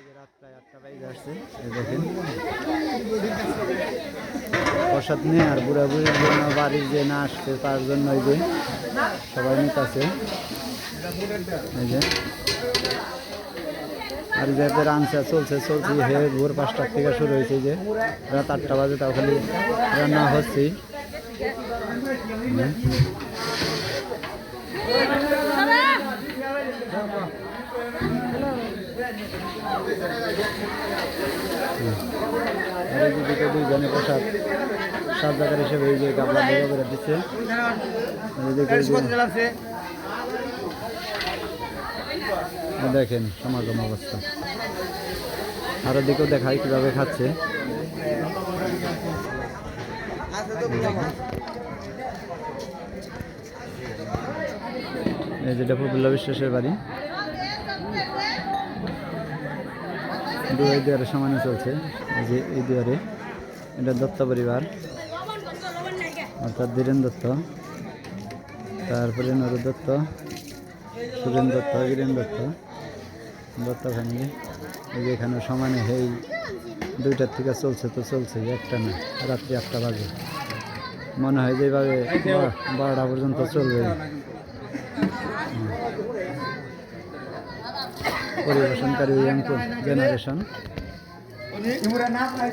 এদিকে রাত প্রায় আটটা বাইরে আসছে প্রসাদ নিয়ে আর বুড়া বুড়ির জন্য বাড়ির যে না আসছে, তার জন্য এই যে সবাই নিতেছে। এই আর যে এদের আনসা চলছে চলছে হে ভোর পাঁচটার থেকে শুরু হয়েছে যে রাত আটটা বাজে, তাও খালি রান্না হচ্ছে আর প্রসাদ সাত জায়গার হিসেবে এই যে গাবলা বড় দিচ্ছে। দেখেন সমাগম অবস্থা। আর ওদিকেও দেখায় কীভাবে খাচ্ছে। এই যেটা প্রফুল্ল বিশ্বাসের বাড়ি। দুই দুয়ারে সমানে চলছে। এই যে এই দুয়ারে। এটা দত্ত পরিবার। অর্থাৎ ধীরেন দত্ত। তারপরে নরু দত্ত। সুরেন দত্ত বীরেন দত্ত। দত্ত ফ্যামিলি এই যে এখানে সমানে এই দুইটার থেকে চলছে তো চলছে, একটা না, রাত্রি আটটা বাজে। মনে হয় যে এইভাবে বারোটা পর্যন্ত চলবে। পরিবেশনকারী ইয়াং জেনারেশন প্রায়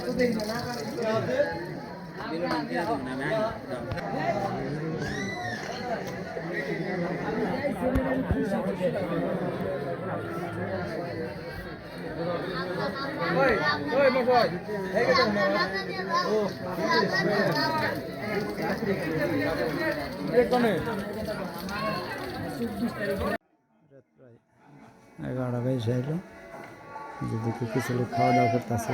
এগারোটা বেজে এলো যেদিকে কিছু লোক খাওয়া দাওয়া করতেছে।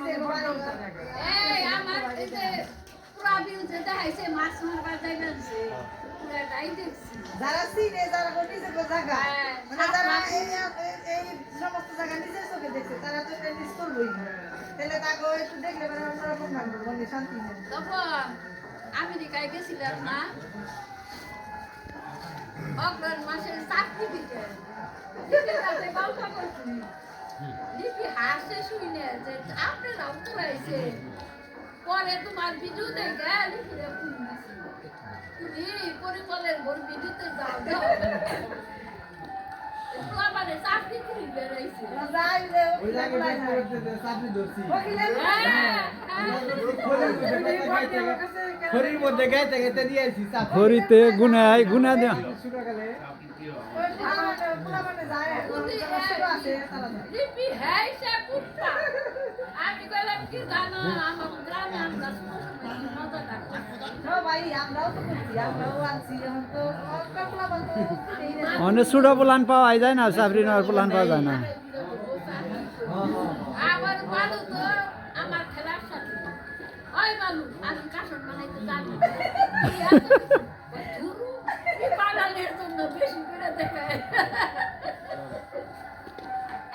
হ্যাঁ এ কাকি না আমি এই আমার এই যে পুরা বিল যে দেখাইছে মাছ মারবার জায়গা আছে পুরাটাই দেখছি। যারা চিনে যারা নিজে জায়গা হ্যাঁ, মানে যারা এই সমস্ত জায়গা নিজের চোখে দেখছে তারা তো এটা মিস করবোই তাহলে তাকে একটু দেখলে মানে অন্যরকম লাগবে মনে শান্তি তখন আমেরিকায় গেছিলাম না? অগ্রহণ মাসের সার্টিফিকেট গল্প করছি লিপি হাসে শুনে যে পরে তোমার ভিডিও দেখে লিপিরে ফোন দিছি। তুমি ভিডিওতে যাও চাকরি বেড়াইছে হ্যাঁ হ্যাঁ মধ্যে গাইতে গাইতে হরিতে গুনায় গুনা দেওয়া হ্যাঁ কুত্তা। আমি কইলাম কি জানো আমার গ্রামে আমরা ছোট ছোট মজা করতাম ও ভাই আমরাও তো করছি আমরাও আনছি এখন তো পোলাপান তো এই না। অনেক ছোটো প্লান পাওয়া যায় না চাকরি নেওয়ার প্লান পাওয়া যায় না। আমার বালু তো আমার খেলার সাথে ওই বালু আমি কাসন বানাইতে জানি ধুরু পালানের জন্য বেশি করে দেখায়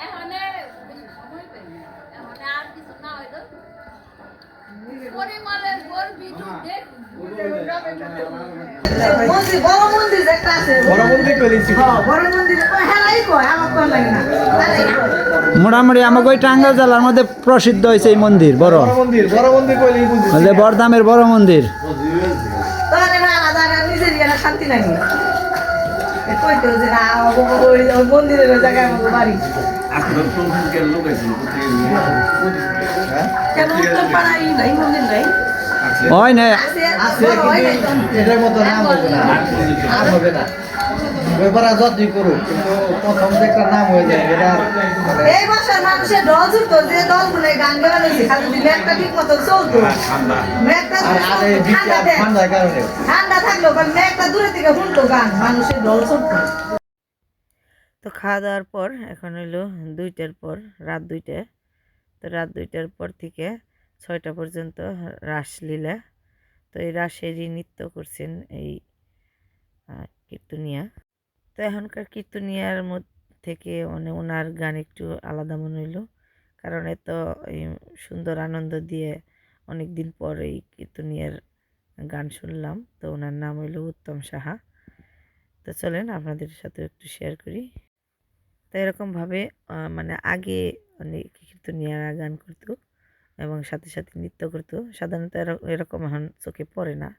এখানে বেশি সময় পাই না। এখানে আর কিছু না হইল পরিমলের গোল বিদ্যুৎ দেখ মন্দির বড় মন্দির একটা আছে। বড় মন্দির করেছি হ্যাঁ, বড় মন্দির। হেলাই কয় আমার কয় লাগে না। মোটামুটি আমাকে ওই টাঙ্গাইল জেলার মধ্যে প্রসিদ্ধ হয়েছে এই মন্দির বড়। বড় মন্দির বড় মন্দির বড় মন্দির। শান্তি লাগে কইতে যে না ওই- মন্দিরের জায়গায় আমাদের বাড়ি আপনার কোন লোক আছে কোথায় কেন উত্তর পাড়ায় নাই? মন্দির নাই। হয় না হয় এটার মতো নাম হবে না। আর হবে না। ব্যাপারা যতই করুক কিন্তু প্রথম যে একটা নাম হয়ে যায় এটা মানে এই বছর মানুষের দল জুড়তো যে দলগুলো গান গাওয়া খালি একটা ঠিক মতো চলতো। ঠান্ডার কারণে। ঠান্ডা থাকল কারণ মেঘটা দূরে থেকে শুনতো গান মানুষের দল চলতো। তো খাওয়া দাওয়ার পর এখন হইল দুইটার পর রাত দুইটা তো রাত দুইটার পর থেকে ছয়টা পর্যন্ত রাসলীলা তো এই রাসেরই নৃত্য করছেন এই কীর্তনিয়া। তো এখনকার কীর্তনিয়ার মধ্যে থেকে মানে ওনার গান একটু আলাদা মনে হইল। কারণ এত এই সুন্দর আনন্দ দিয়ে অনেক দিন পর এই কীর্তনিয়ার গান শুনলাম। তো ওনার নাম হইল উত্তম সাহা। তো চলেন আপনাদের সাথে একটু শেয়ার করি। তো এরকমভাবে মানে আগে অনেক কীর্তনিয়ারা গান করতো এবং সাথে সাথে নৃত্য করতো। সাধারণত এর- এরকম এখন চোখে পড়ে না।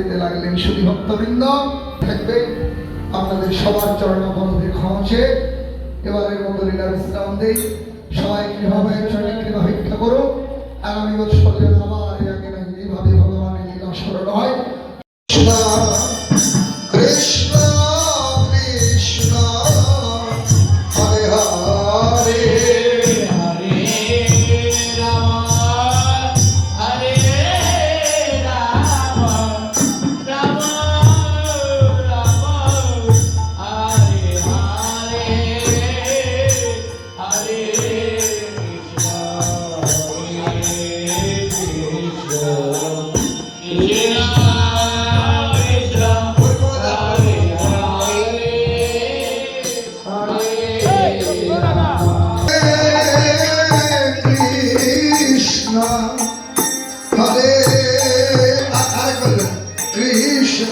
দিতে লাগলেন শুধু ভক্তবৃন্দ। থাকবে আপনাদের সবার চরণ বন্ধে ক্ষমছে এবারের মতো লীলা বিশ্রাম দেই সবাই কৃভাবে কৃপা ভিক্ষা করো আগামী বছর আবার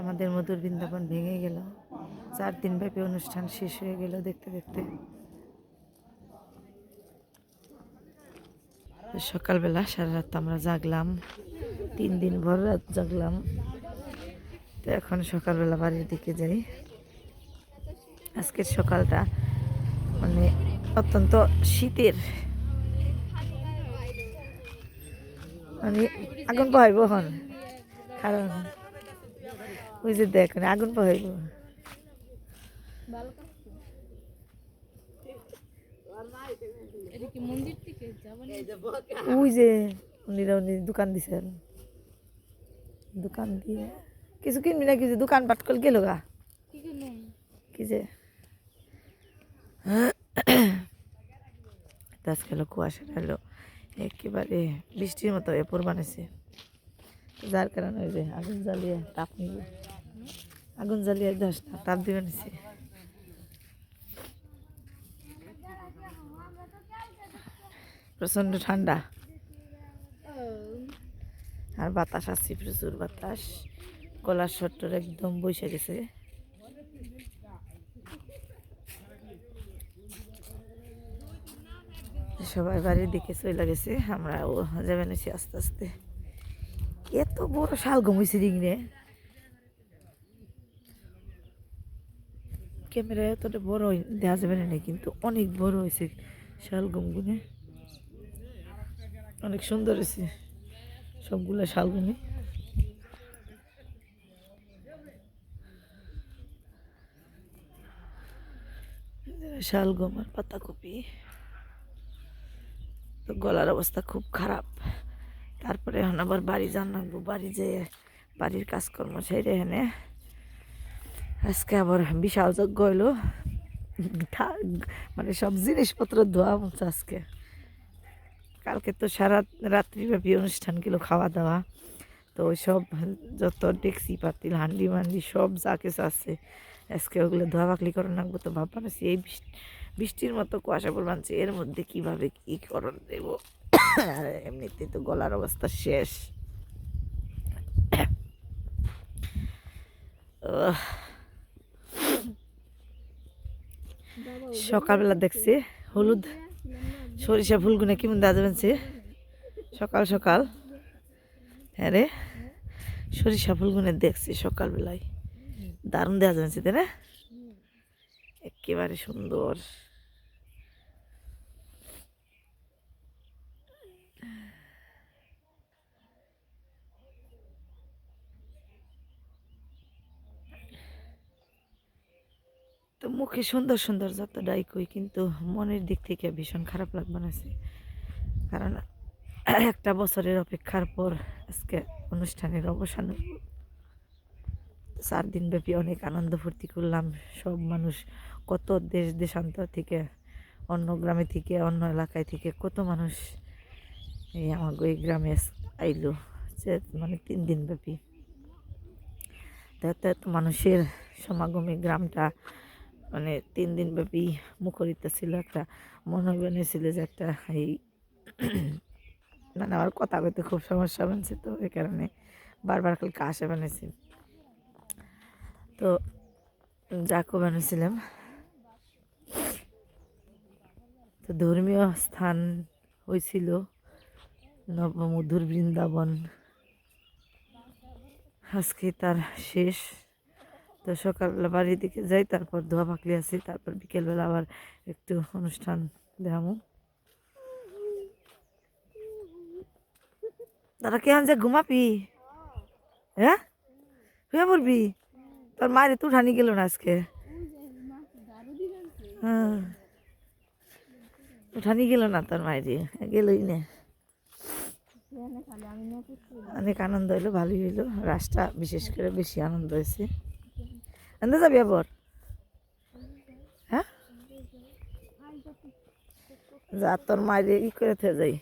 আমাদের মধুর বৃন্দাবন ভেঙে গেল। চার দিন ব্যাপী অনুষ্ঠান শেষ হয়ে গেল দেখতে দেখতে। সকালবেলা সারা রাত আমরা জাগলাম। তিন দিন ভর রাত জাগলাম। তো এখন সকালবেলা বাড়ির দিকে যাই। আজকের সকালটা মানে অত্যন্ত শীতের মানে আগুন পাইব হন। কারণ ওই যে দেখ আগুন পাইব ওই যে উনিরা উনি দোকান দিছেন। দোকান দিয়ে কিছু কিনবি না কিছু দোকান পাট করে গেল গা। কি যে? আজকে হলো কুয়াশা এলো একেবারে বৃষ্টির মতো এরপর বানাইছে। যার কারণে ওই যে আগুন জ্বালিয়ে তাপ নিবে আগুন জ্বালিয়ে দশ না তাপ দিবে নিছে প্রচণ্ড ঠান্ডা। আর বাতাস আসছে প্রচুর বাতাস। গলার শট্টর একদম বসে গেছে। সবাই বাড়ির দিকে চলে গেছে, আমরা ও যাবে নিছি আস্তে আস্তে। এত বড় শালগম হয়েছে রিংরে ক্যামেরায় এতটা বড় দেওয়া যাবে না কিন্তু অনেক বড় হয়েছে শালগমগুনে অনেক সুন্দর হয়েছে সবগুলো শাল শালগমে শালগম আর পাতাকপি। তো গলার অবস্থা খুব খারাপ। তারপরে এখন আবার বাড়ি যান লাগবো বাড়ি যেয়ে বাড়ির কাজকর্ম সেরে এখানে। আজকে আবার বিশাল যজ্ঞ হইল। মানে সব জিনিসপত্র ধোয়া মতো আজকে। কালকে তো সারা রাত্রিব্যাপী অনুষ্ঠান গেলো খাওয়া দাওয়া তো সব যত ডেক্সি পাতিল হান্ডি মান্ডি সব যা কিছু আছে, আজকে ওগুলো ধোয়া বাকলি করে রাখব তো ভাববা না এই বৃষ্টির মতো কুয়াশা পড়বানছে এর মধ্যে কীভাবে কি করণ দেব? আর এমনিতে তো গলার অবস্থা শেষ। সকালবেলা দেখছি হলুদ সরিষা ফুলগুনে কেমন যাবেন সে সকাল সকাল। হ্যাঁ রে, সরিষা ফুলগুনে দেখছি সকালবেলায়। দারুণ দেওয়া যাচ্ছে তাই না? একেবারে সুন্দর তো মুখে সুন্দর সুন্দর যতটাই কই, কিন্তু মনের দিক থেকে ভীষণ খারাপ লাগবে না। কারণ একটা বছরের অপেক্ষার পর আজকে অনুষ্ঠানের অবসান। চার দিন ব্যাপী অনেক আনন্দ ফুর্তি করলাম। সব মানুষ কত দেশ দেশান্তর থেকে, অন্য গ্রামে থেকে, অন্য এলাকায় থেকে, কত মানুষ এই আমার ওই গ্রামে আইলো। মানে তিন দিন ব্যাপী। এত এত মানুষের সমাগমে গ্রামটা মানে তিন দিন ব্যাপী মুখরিত ছিল। একটা মনে বেনেছিল যে একটা এই মানে আমার কথা কইতে খুব সমস্যা বানছে তো, এই কারণে বারবার খালি কাশে বানিয়েছি তো যাকও বানিয়েছিলাম তো ধর্মীয় স্থান হয়েছিল নবমধুর বৃন্দাবন। আজকে তার শেষ। তো সকালবেলা বাড়ির দিকে যাই, তারপর ধোয়া পাকলি আসি তারপর বিকেলবেলা আবার একটু অনুষ্ঠান দেখামু। তারা কেমন যে ঘুমাবি? হ্যাঁ? শুয়ে পড়বি? তোর মায়ের তো উঠানি গেল না আজকে? হ্যাঁ। উঠানি গেল না তোর মায়ের? গেলই না। অনেক আনন্দ হইল, ভালোই হইল। রাসটা বিশেষ করে বেশি আনন্দ হয়েছে। আনন্দ যাবি আবার? হ্যাঁ? যা, তোর মায়ের ই করে যাই।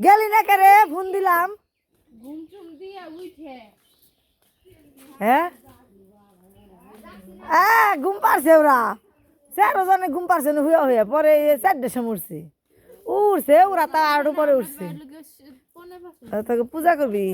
গেলি না কে রে ফোন দিলাম। ঘুম চুম দিয়ে উঠে হ্যাঁ? হ্যাঁ ঘুম পারছে ওরা। স্যার ওজনে ঘুম পারছে না হুয়া হুয়া। পরে চারটে সময় উঠছে। উঠছে ওরা তার আরও পরে উঠছে তোকে পূজা করবি?